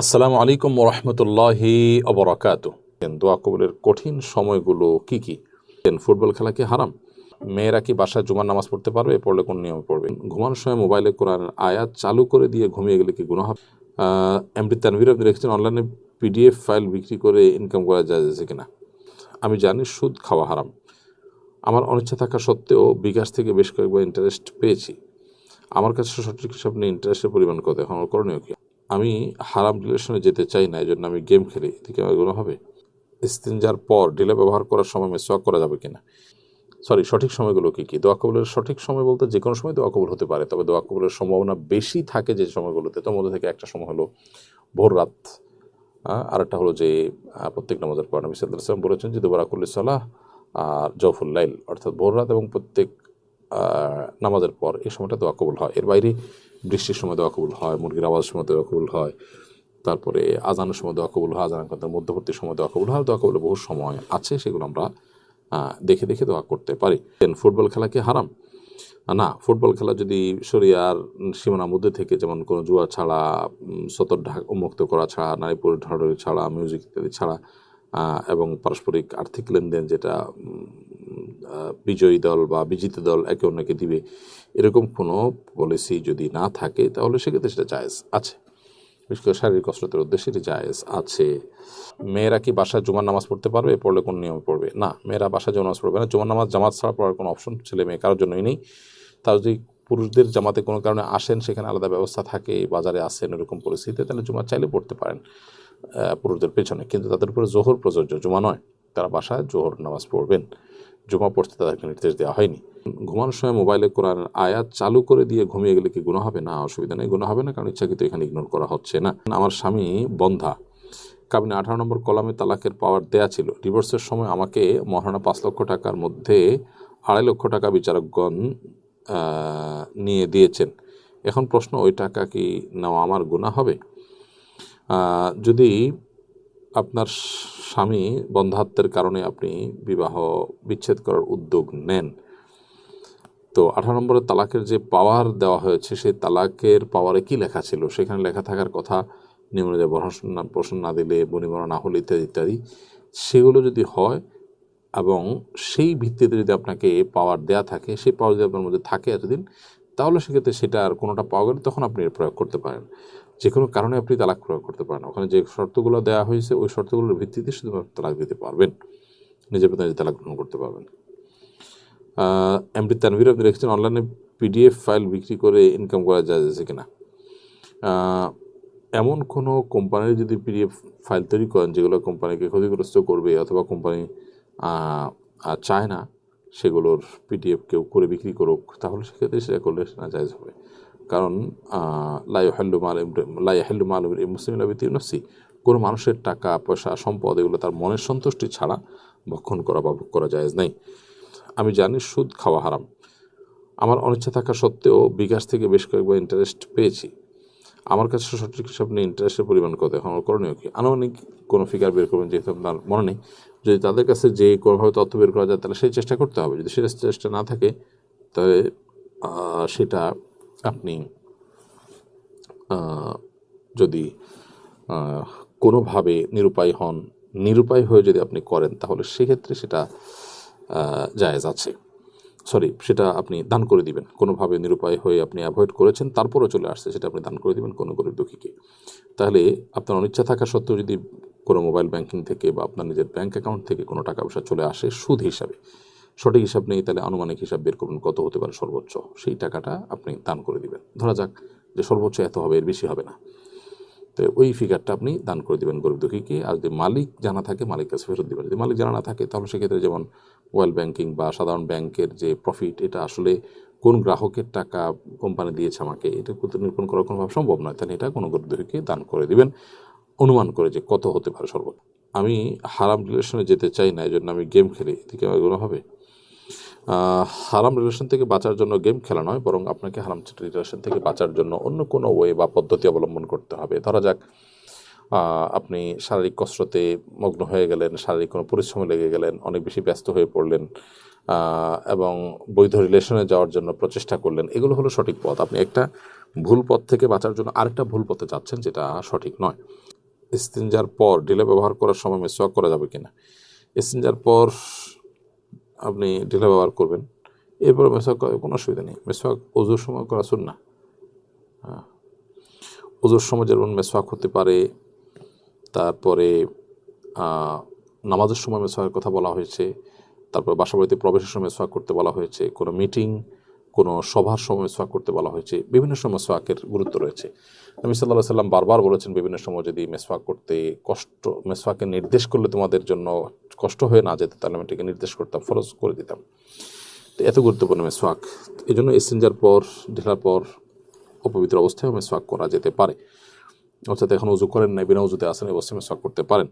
আসসালামু আলাইকুম রহমতুল্লাহি অবরাকাত দোয়া কবুলের কঠিন সময়গুলো কি কি? ফুটবল খেলা কি হারাম? মেয়েরা কি বাসায় জুমার নামাজ পড়তে পারবে? পড়লে কোন নিয়মে পড়বে? ঘুমানোর সময় মোবাইলে কোরআন আয়াত চালু করে দিয়ে ঘুমিয়ে গেলে কি গুণা হবে? এমডি তানভীর, আপনি রেখেছেন অনলাইনে পিডিএফ ফাইল বিক্রি করে ইনকাম করা যায় যাচ্ছে কিনা? আমি জানি সুদ খাওয়া হারাম। আমার অনিচ্ছা থাকা সত্ত্বেও বিকাশ থেকে বেশ কয়েকবার ইন্টারেস্ট পেয়েছি। আমার কাছে সঠিক হিসাব নিয়ে ইন্টারেস্টের পরিমাণ কত? এখন করণীয় কি? আমি হারাম রিলেশনে যেতে চাই না এই জন্য আমি গেম খেলি। এদিকে এগুলো হবে? স্তিনজার পর ডিলে ব্যবহার করার সময় মেসওয়াক করা যাবে কিনা? সরি, সঠিক সময়গুলো কী কী? দোয়া কবুলের সঠিক সময় বলতে যে কোনো সময় দোয়া কবুল হতে পারে, তবে দোয়া কবুলের সম্ভাবনা বেশি থাকে যে সময়গুলোতে। তার মধ্যে থেকে একটা সময় হলো ভোর রাত আরেকটা হলো যে প্রত্যেক নামাজের পর নবী সাল্লাম বলেছেন যে, দুবারাকুল্লি সালাহ আর জফুল লাইল, অর্থাৎ ভোর রাত এবং প্রত্যেক নামাজের পর এই সময়টা দোয়া কবুল হয়। এর বাইরে বৃষ্টির সময় দোয়া কবুল হয়, মুরগির আওয়াজের সময় দোয়া কবুল হয়, তারপরে আজানের সময় দোয়া কবুল হয় আজান করতে মধ্যবর্তী সময় দোয়া কবুল হয়। দোয়া কবুলের বহু সময় আছে, সেগুলো আমরা দেখে দেখে দোয়া করতে পারি। ফুটবল খেলা কি হারাম? না, ফুটবল খেলা যদি শরিয়ার সীমানার মধ্যে থেকে যেমন কোনো জুয়া ছাড়া সতর ঢাক উন্মুক্ত করা ছাড়া নারীপুর ঢাড়ি ছাড়া মিউজিক ইত্যাদি ছাড়া এবং পারস্পরিক আর্থিক লেনদেন যেটা বিজয়ী দল বা বিজিত দল একে অন্যকে দিবে, এরকম কোনো পলিসি যদি না থাকে, তাহলে সেক্ষেত্রে সেটা জায়েজ আছে। বিশেষ করে শারীরিক কসরতের উদ্দেশ্যে এটি জায়েজ আছে। মেয়েরা কি বাসায় জুমার নামাজ পড়তে পারবে? পড়লে কোন নিয়মে পড়বে? না, মেয়েরা বাসায় জুমার নামাজ পড়বে না। জুমার নামাজ, জামাত ছাড়া পড়ার কোনো অপশন ছেলে মেয়ে কারোর জন্যই নেই। তার যদি পুরুষদের জামাতে কোনো কারণে আসেন, সেখানে আলাদা ব্যবস্থা থাকে, বাজারে আসেন, এরকম পরিস্থিতিতে, তাহলে জুমা চাইলে পড়তে পারেন পুরুষদের পেছনে। কিন্তু তাদের উপরে জোহর প্রযোজ্য, জুমা নয়। তারা বাসায় জোহর নামাজ পড়বেন। জুমা পড়তে তাদেরকে নির্দেশ দেওয়া হয়নি। ঘুমানোর সময় মোবাইলে কোরআন আয়াত চালু করে দিয়ে ঘুমিয়ে গেলে কি গুণ হবে? না, অসুবিধা নেই গুণ হবে না, কারণ ইচ্ছাকৃত এখানে ইগনোর করা হচ্ছে না। আমার স্বামী বন্ধা। কাবিনে আঠারো নম্বর কলামে তালাকের পাওয়ার দেয়া ছিল। ডিভোর্সের সময় আমাকে মহারণা পাঁচ লক্ষ টাকার মধ্যে আড়াই লক্ষ টাকা বিচারকগণ নিয়ে দিয়েছেন। এখন প্রশ্ন, ওই টাকা কি নেওয়া আমার গুণা হবে? যদি আপনার স্বামী বন্ধাত্বের কারণে আপনি বিবাহ বিচ্ছেদ করার উদ্যোগ নেন। তো আঠারো নম্বরে তালাকের যে পাওয়ার দেওয়া হয়েছে, সেই তালাকের পাওয়ারে কি লেখা ছিল? সেখানে লেখা থাকার কথা নিয়ম অনুযায়ী প্রশ্ন না দিলে বনিবনা না হলে ইত্যাদি ইত্যাদি। সেগুলো যদি হয় এবং সেই ভিত্তিতে যদি আপনাকে পাওয়ার দেয়া থাকে, সেই পাওয়ার যদি আপনার মধ্যে থাকে এতদিন তাহলে সেক্ষেত্রে সেটা আর কোনোটা পাওয়া গেলে তখন আপনি এর প্রয়োগ করতে পারেন। যে কোনো কারণে আপনি তালাক প্রয়োগ করতে পারেন। ওখানে যে শর্তগুলো দেওয়া হয়েছে, ওই শর্তগুলোর ভিত্তিতে শুধুমাত্র তালাক দিতে পারবেন। নিজের বেতনে তালাক গ্রহণ করতে পারবেন। এমডি তানভীর, আপনি রেখেছেন অনলাইনে পিডিএফ ফাইল বিক্রি করে ইনকাম করা যায় যাচ্ছে কিনা? এমন কোনো কোম্পানির যদি পিডিএফ ফাইল তৈরি করেন, যেগুলো কোম্পানিকে ক্ষতিগ্রস্ত করবে অথবা কোম্পানি চায় না সেগুলোর পিডিএফ কেউ করে বিক্রি করুক, তাহলে সেক্ষেত্রে সেটা করলে সেটা জায়জ হবে। কারণ লাই হেল্লু মাল লাই হেল্লু মাল মুসলিম লাবিতি নফসি, কোনো মানুষের টাকা, পয়সা, সম্পদ এগুলো তার মনের সন্তুষ্টি ছাড়া ভক্ষণ করা বা ভোগ করা জায়েজ নেই। আমি জানি সুদ খাওয়া হারাম। আমার অনিচ্ছা থাকা সত্ত্বেও বিকাশ থেকে বেশ কয়েকবার ইন্টারেস্ট পেয়েছি। আমার কাছে সঠিক হিসাব নিয়ে ইন্টারেস্টের পরিমাণ কত, এখন করণীয় কি? আনুমানিক কোনো ফিগার বের করবেন যেহেতু আপনার মনে নেই। যদি তাদের কাছে যে কোনোভাবে তথ্য বের করা যায়, তাহলে সেই চেষ্টা করতে হবে। যদি সেটা চেষ্টা না থাকে, তাহলে সেটা আপনি যদি কোনোভাবে নিরুপায় হন, নিরুপায় হয়ে যদি আপনি করেন, তাহলে সেক্ষেত্রে সেটা জায়েজ আছে। সরি, সেটা আপনি দান করে দিবেন। কোনোভাবে নিরুপায় হয়ে আপনি অ্যাভয়েড করেছেন, তারপরও চলে আসছে, সেটা আপনি দান করে দিবেন কোনো গরিব দুঃখীকে। তাহলে আপনার অনিচ্ছা থাকা সত্ত্বেও যদি কোনো মোবাইল ব্যাংকিং থেকে বা আপনার নিজের ব্যাংক অ্যাকাউন্ট থেকে কোনো টাকা পয়সা চলে আসে সুদ হিসাবে। সঠিক হিসাব নেই, তাহলে আনুমানিক হিসাব বের করুন কত হতে পারে সর্বোচ্চ। সেই টাকাটা আপনি দান করে দিবেন। ধরা যাক যে সর্বোচ্চ এত হবে, এর বেশি হবে না। তো ওই ফিগারটা আপনি দান করে দেবেন গরিব দুঃখীকে। আর যদি মালিক জানা থাকে, মালিক কাছে ফেরত দেবেন। যদি মালিক জানা না থাকে, তাহলে সেক্ষেত্রে যেমন মোবাইল ব্যাংকিং বা সাধারণ ব্যাংকের যে প্রফিট এটা আসলে কোন গ্রাহকের টাকা কোম্পানি দিয়েছে আমাকে, এটা নিরূপণ করা কোনোভাবে সম্ভব নয়। তাহলে এটা কোনো গরিব দুঃখীকে দান করে দিবেন। অনুমান করে যে কত হতে পারে সর্বোচ্চ আমি হারাম রিলেশনে যেতে চাই না এই জন্য আমি গেম খেলি। এদিকে এগুলো হবে? হারাম রিলেশন থেকে বাঁচার জন্য গেম খেলা নয়, বরং আপনাকে হারাম রিলেশন থেকে বাঁচার জন্য অন্য কোনো ওয়ে বা পদ্ধতি অবলম্বন করতে হবে। ধরা যাক আপনি শারীরিক কসরতে মগ্ন হয়ে গেলেন, শারীরিক কোনো পরিশ্রমে লেগে গেলেন, অনেক বেশি ব্যস্ত হয়ে পড়লেন এবং বৈধ রিলেশনে যাওয়ার জন্য প্রচেষ্টা করলেন, এগুলো হলো সঠিক পথ। আপনি একটা ভুল পথ থেকে বাঁচার জন্য আরেকটা ভুল পথে যাচ্ছেন, যেটা সঠিক নয়। ইস্তিনজার পর ডিলে ব্যবহার করার সময় মেসওয়াক করা যাবে কিনা? ইস্তিনজার পর আপনি ডিলে ব্যবহার করবেন। এরপর মেসওয়াক কোনো অসুবিধা নেই। মেসওয়াক ওজোর সময় করা শুন না। ওজোর সময় যেমন মেসওয়াক হতে পারে, তারপরে নামাজের সময় মেসওয়াকের কথা বলা হয়েছে, তারপর বাসাবাড়িতে প্রবেশের সময় মেসওয়াক করতে বলা হয়েছে, কোনো মিটিং কোনো সভার সময় মেসওয়াক করতে বলা হয়েছে। বিভিন্ন সময় মেসওয়াকের গুরুত্ব রয়েছে। নবী সাল্লাহ সাল্লাম বারবার বলেছেন, বিভিন্ন সময় যদি মেসওয়াক করতে কষ্ট, মেসওয়াকে নির্দেশ করলে তোমাদের জন্য কষ্ট হয়ে না যেতে, তাহলে আমি এটাকে নির্দেশ করতাম, ফরজ করে দিতাম। তো এত গুরুত্বপূর্ণ মেসওয়াক। এই জন্য এসেঞ্জার পর, ঢেলার পর অপবিত্র অবস্থায় মেসওয়াক করা যেতে পারে। অর্থাৎ এখন উজু করেন নাই, বিনা উজুতে আসেন অবস্থায় মেসওয়াক করতে পারেন।